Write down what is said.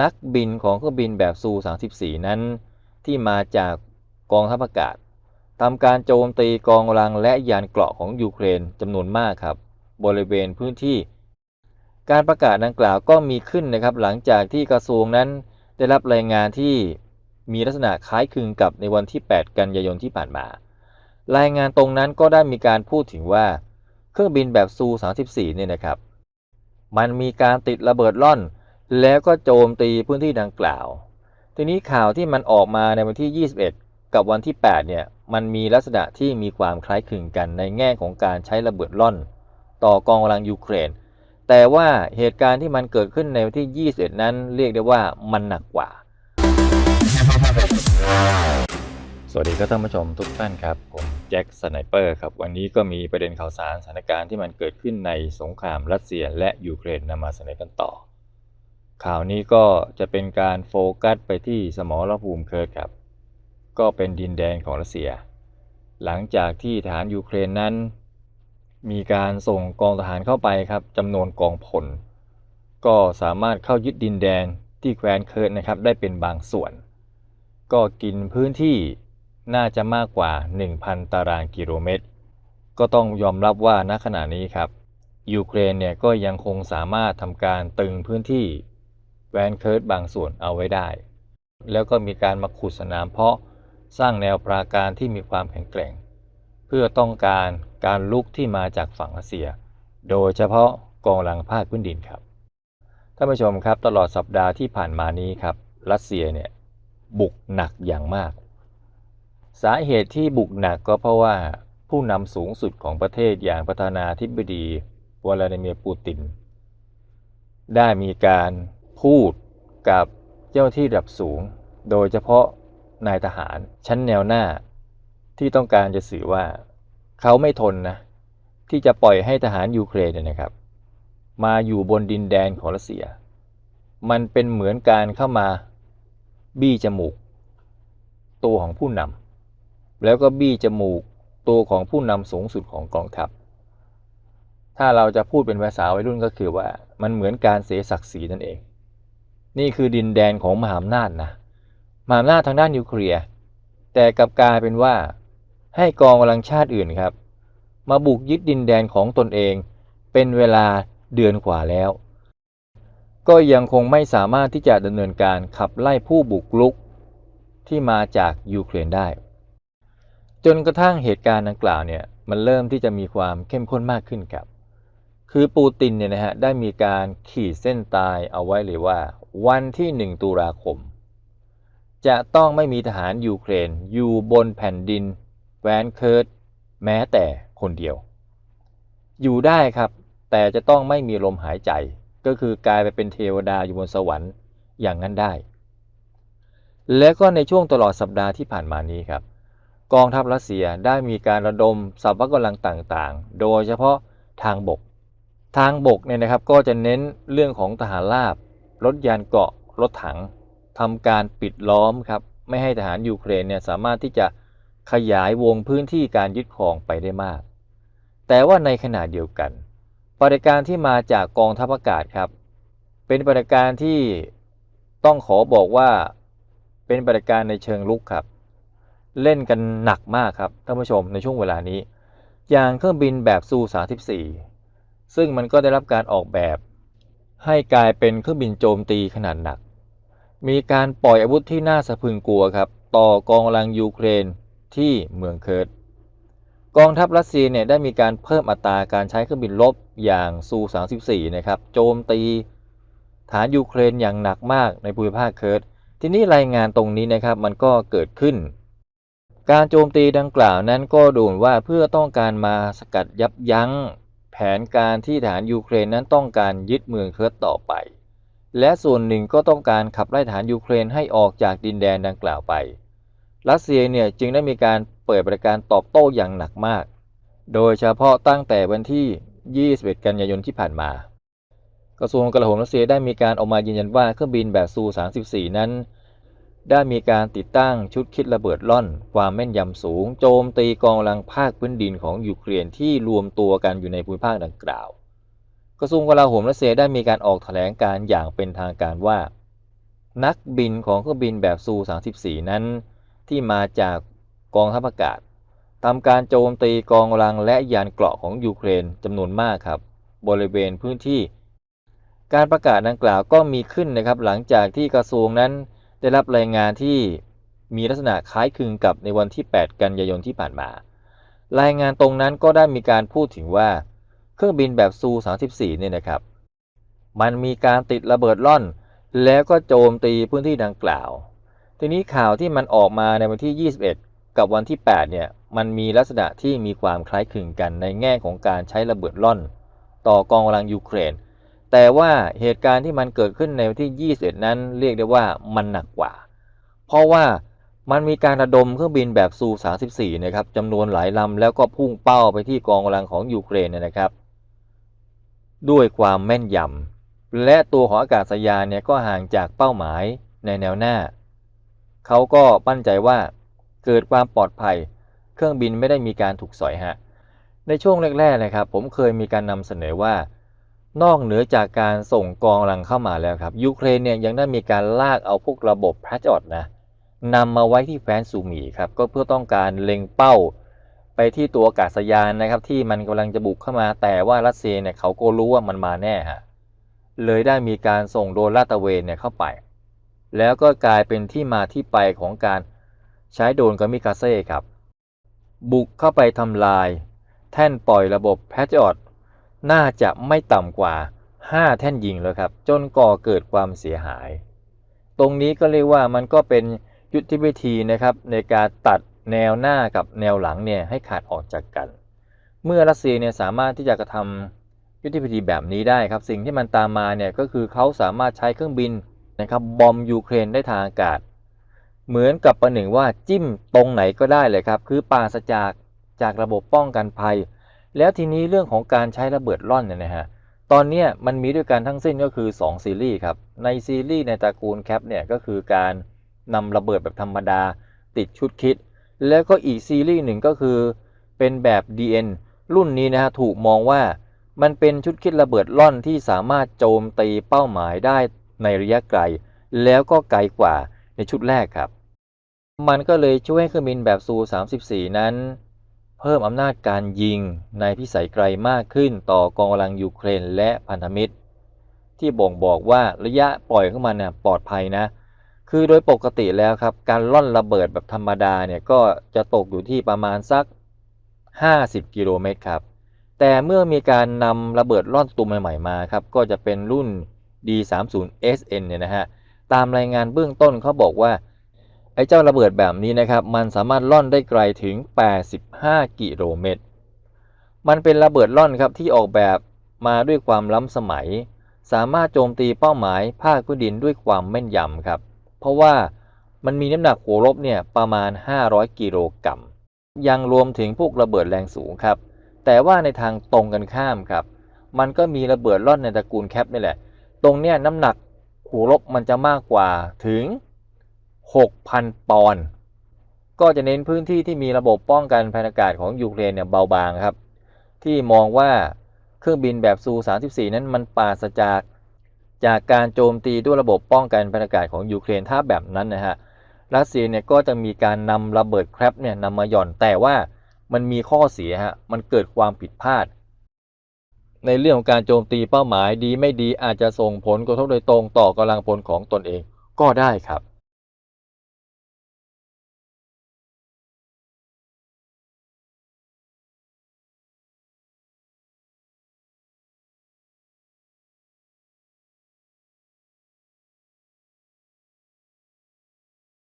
นักบินของเครื่องบินแบบซู34 นั้น ที่มาจากกองทัพอากาศทำการโจมตีกองกำลังและยานเกราะของยูเครนจำนวนมากครับ บริเวณพื้นที่ การประกาศดังกล่าวก็มีขึ้นนะครับ หลังจากที่กระทรวงนั้นได้รับรายงานที่มีลักษณะคล้ายคลึงกับในวันที่ 8 กันยายนที่ผ่านมา รายงานตรงนั้นก็ได้มีการพูดถึงว่า เครื่องบินแบบซู34เนี่ยนะครับ มันมีการติดระเบิดล่อน แล้วก็โจมตีพื้นที่ดังกล่าว ทีนี้ข่าวที่มันออกมาในวันที่ 21 กับวันที่ 8 เนี่ย มันมีลักษณะที่มีความคล้ายคลึงกันในแง่ของการใช้ระเบิดล่อน ต่อกองกำลังยูเครน แต่ว่าเหตุการณ์ที่มันเกิดขึ้นในวันที่ 21 นั้นเรียกได้ว่ามันหนักกว่า สวัสดีครับท่านผู้ชมทุกท่านครับ ผมแจ็คสไนเปอร์ครับ วันนี้ก็มีประเด็นข่าวสารสถานการณ์ที่มันเกิดขึ้นในสงครามรัสเซียและยูเครนนำมาเสนอกันต่อ ข่าวนี้ก็จะเป็นการโฟกัสไปที่สมรภูมิเคิร์ดครับ ก็เป็นดินแดนของรัสเซีย หลังจากที่ทหารยูเครนนั้น มีการส่งกองทหารเข้าไปครับจำนวนกองพล ก็สามารถเข้ายึดดินแดนที่แคว้นเคิร์ดนะครับได้เป็นบางส่วน ก็กินพื้นที่น่าจะมากกว่า 1,000 ตารางกิโลเมตร ก็ต้องยอมรับว่าณขณะนี้ครับยูเครนเนี่ยก็ยังคงสามารถทำการตึงพื้นที่ แวนเคิร์ดบางส่วนเอาไว้ได้ แล้วก็มีการมาขุดสนามเพาะสร้างแนวปราการที่มีความแข็งแกร่ง เพื่อต้องการการลุกที่มาจากฝั่งรัสเซีย โดยเฉพาะกองกำลังภาคพื้นดินครับท่านผู้ชมครับตลอดสัปดาห์ที่ผ่านมานี้ครับรัสเซียเนี่ยบุกหนักอย่างมาก สาเหตุที่บุกหนักก็เพราะว่าผู้นำสูงสุดของประเทศอย่างประธานาธิบดีวลาดิเมียร์ปูติน ได้มีการ พูดกับเจ้าที่ระดับสูง โดยเฉพาะนายทหารชั้นแนวหน้า ที่ต้องการจะสื่อว่าเขาไม่ทนนะ ที่จะปล่อยให้ทหารยูเครนเนี่ยนะครับ มาอยู่บนดินแดนของรัสเซีย มันเป็นเหมือนการเข้ามาบี้จมูก ตัวของผู้นำแล้วก็บี้จมูกตัวของผู้นำสูงสุดของกองทัพถ้าเราจะพูดเป็นภาษาวัยรุ่นก็คือว่ามันเหมือนการเสียศักดิ์ศรีนั่นเอง นี่คือดินแดนของมหาอำนาจนะมหาอำนาจทางด้านนิวเคลียร์แต่กลับกลายเป็นว่า ให้กองกำลังชาติอื่นครับ มาบุกยึดดินแดนของตนเอง เป็นเวลาเดือนกว่าแล้ว ก็ยังคงไม่สามารถที่จะดำเนินการขับไล่ผู้บุกลุก ที่มาจากยูเครนได้ จนกระทั่งเหตุการณ์ดังกล่าวเนี่ยมันเริ่มที่จะมีความเข้มข้นมากขึ้นครับ คือปูตินเนี่ยนะฮะได้มีการขีดเส้นตายเอาไว้เลยว่า วันที่ 1 ตุลาคม จะต้องไม่มีทหารยูเครนอยู่บนแผ่นดินแวนเคิร์ดแม้แต่คนเดียว อยู่ได้ครับ แต่จะต้องไม่มีลมหายใจ ก็คือกลายไปเป็นเทวดาอยู่บนสวรรค์อย่างนั้นได้ และก็ในช่วงตลอดสัปดาห์ที่ผ่านมานี้ครับ กองทัพรัสเซียได้มีการระดมสัพพะกำลังต่างๆ โดยเฉพาะทางบก ทางบกเนี่ยนะครับก็จะเน้นเรื่องของทหารราบรถยานเกราะรถถังทำการปิดล้อมครับไม่ให้ทหารยูเครนเนี่ยสามารถที่จะขยายวงพื้นที่การยึดครองไปได้มาก แต่ว่าในขณะเดียวกัน ปฏิการที่มาจากกองทัพอากาศครับ เป็นปฏิการที่ต้องขอบอกว่าเป็นปฏิการในเชิงลุกครับ เล่นกันหนักมากครับท่านผู้ชมในช่วงเวลานี้ อย่างเครื่องบินแบบซู 34 ซึ่งมันก็ได้รับการออกแบบ ให้กลายเป็นเครื่องบินโจมตีขนาดหนัก มีการปล่อยอาวุธที่น่าสะพึงกลัวครับ ต่อกองกำลังยูเครนที่เมืองเคิร์ดกองทัพรัสเซียเนี่ยได้มีการเพิ่มอัตราการใช้เครื่องบินรบอย่างซู 34 นะครับ โจมตีฐานยูเครนอย่างหนักมากในภูมิภาคเคิร์ดทีนี้รายงานตรงนี้นะครับมันก็เกิดขึ้น การโจมตีดังกล่าวนั้นก็ดูนว่าเพื่อต้องการมาสกัดยับยั้ง นการที่ฐานยูเครนนั้นต้องการยึดเมืองเคิร์ดต่อไป และส่วนหนึ่งก็ต้องการขับไล่ฐานยูเครนให้ออกจากดินแดนดังกล่าวไป รัสเซียเนี่ยจึงได้มีการเปิดบริการตอบโต้อย่างหนักมาก โดยเฉพาะตั้งแต่วันที่ 21 กันยายนที่ผ่านมา กระทรวงกลาโหมรัสเซียได้มีการออกมายืนยันว่าเครื่องบินแบบซู 34 นั้น ได้มีการติดตั้งชุดคิดระเบิดล่อน ความแม่นยำสูง โจมตีกองกำลังภาคพื้นดินของยูเครนที่รวมตัวกันอยู่ในภูมิภาคดังกล่าว กระทรวงกลาโหมรัสเซียได้มีการออกแถลงการอย่างเป็นทางการว่า นักบินของเครื่องบินแบบซู34นั้น ที่มาจากกองทัพอากาศทำการโจมตีกองกำลังและยานเกราะของยูเครนจำนวนมากครับ บริเวณพื้นที่ การประกาศดังกล่าวก็มีขึ้นนะครับหลังจากที่กระทรวงนั้น ได้รับรายงานที่มีลักษณะคล้ายคลึงกับในวันที่ 8 กันยายนที่ผ่านมา รายงานตรงนั้นก็ได้มีการพูดถึงว่า เครื่องบินแบบซู34เนี่ยนะครับ มันมีการติดระเบิดล่อน แล้วก็โจมตีพื้นที่ดังกล่าว ทีนี้ข่าวที่มันออกมาในวันที่ 21 กับวันที่ 8 เนี่ย มันมีลักษณะที่มีความคล้ายคลึงกันในแง่ของการใช้ระเบิดล่อน ต่อกองกำลังยูเครน แต่ว่าเหตุการณ์ที่มันเกิดขึ้นในวันที่ 21 นั้นเรียกได้ว่ามันหนักกว่า เพราะว่ามันมีการระดมเครื่องบินแบบซู 34 นะครับจำนวนหลายลำแล้วก็พุ่งเป้าไปที่กองกำลังของยูเครนนยนะครับ ด้วยความแม่นยำและตัวของอากาศยานเนี่ยก็ห่างจากเป้าหมายในแนวหน้า เขาก็ปั้นใจว่าเกิดความปลอดภัย เครื่องบินไม่ได้มีการถูกสอยฮะ ในช่วงแรกๆนะครับ ผมเคยมีการนำเสนอว่า นอกเหนือจากการส่งกองกำลังเข้ามาแล้วครับ ยูเครนเนี่ยยังได้มีการลากเอาพวกระบบแพทอดนะนำมาไว้ที่แฟนซูมีครับก็เพื่อต้องการเล็งเป้า ไปที่ตัวอากาศยานนะครับ ที่มันกำลังจะบุกเข้ามา แต่ว่ารัสเซียเนี่ยเขาก็รู้ว่ามันมาแน่ฮะเลยได้มีการส่งโดรนลาดตระเวนเนี่ยเข้าไป แล้วก็กลายเป็นที่มาที่ไปของการใช้โดรนกามิกาเซ่ครับ บุกเข้าไปทำลาย แท่นปล่อยระบบแพทออด น่าจะไม่ต่ำกว่า 5 แท่นยิงแล้วครับ จนก่อเกิดความเสียหาย ตรงนี้ก็เรียกว่ามันก็เป็นยุทธวิธีนะครับในการตัดแนวหน้ากับแนวหลังเนี่ยให้ขาดออกจากกัน เมื่อรัสเซียเนี่ยสามารถที่จะกระทำยุทธวิธีแบบนี้ได้ครับ สิ่งที่มันตามมาเนี่ยก็คือเขาสามารถใช้เครื่องบินนะครับบอมยูเครนได้ทางอากาศ เหมือนกับประหนึ่งว่าจิ้มตรงไหนก็ได้เลยครับ คือปราศจากจากระบบป้องกันภัย แล้วทีนี้เรื่องของการใช้ระเบิดล่อนเนี่ยนะฮะตอนนี้มันมีด้วยกันทั้งสิ้นก็คือ 2 ซีรีส์ครับ ในซีรีส์ในตระกูลแคปเนี่ยก็คือการนำระเบิดแบบธรรมดาติดชุดคิด แล้วก็อีกซีรีส์หนึ่งก็คือเป็นแบบ DN รุ่นนี้นะฮะถูกมองว่ามันเป็นชุดคิดระเบิดล่อนที่สามารถโจมตีเป้าหมายได้ในระยะไกล แล้วก็ไกลกว่าในชุดแรกครับ มันก็เลยช่วยให้เครื่องบินแบบซู 34 นั้น เพิ่มอำนาจการยิงในพิสัยไกลมากขึ้นต่อกองกำลังยูเครนและพันธมิตร ที่บ่งบอกว่าระยะปล่อยของมันน่ะปลอดภัยนะ คือโดยปกติแล้วครับ การล่อนระเบิดแบบธรรมดาเนี่ยก็จะตกอยู่ที่ประมาณสัก 50 กิโลเมตรครับ แต่เมื่อมีการนำระเบิดล่อนตัวใหม่ๆมาครับ ก็จะเป็นรุ่น D30SN เนี่ยนะฮะตามรายงานเบื้องต้นเขาบอกว่า อ้เจ้าระเบิดแบบนี้นะครับ มันสามารถล่อนได้ไกลถึง 85 กิโลเมตร มันเป็นระเบิดล่อนครับที่ออกแบบมาด้วยความล้ำสมัย สามารถโจมตีเป้าหมายภาคพื้นดินด้วยความแม่นยำครับ เพราะว่ามันมีน้ำหนักหัวลบเนี่ยประมาณ 500 กิโลกรัม ยังรวมถึงพวกระเบิดแรงสูงครับ แต่ว่าในทางตรงกันข้ามครับ มันก็มีระเบิดล่อนในตระกูลแคปนี่แหละ ตรงเนี้ยน้ำหนักหัวลบมันจะมากกว่าถึง 6,000 ปอนด์ก็จะเน้นพื้นที่ที่มีระบบป้องกันภัยอากาศของยูเครนเนี่ยเบาบางครับ ที่มองว่าเครื่องบินแบบซู34 นั้นมันปราศจากจากการโจมตีด้วยระบบป้องกันภัยอากาศของยูเครนถ้าแบบนั้นนะฮะรัสเซียเนี่ยก็จะมีการนำระเบิดแครปเนี่ยนำมาหย่อนแต่ว่ามันมีข้อเสียฮะมันเกิดความผิดพลาด ในเรื่องของการโจมตีเป้าหมายดีไม่ดีอาจจะส่งผลกระทบโดยตรงต่อกำลังพลของตนเองก็ได้ครับ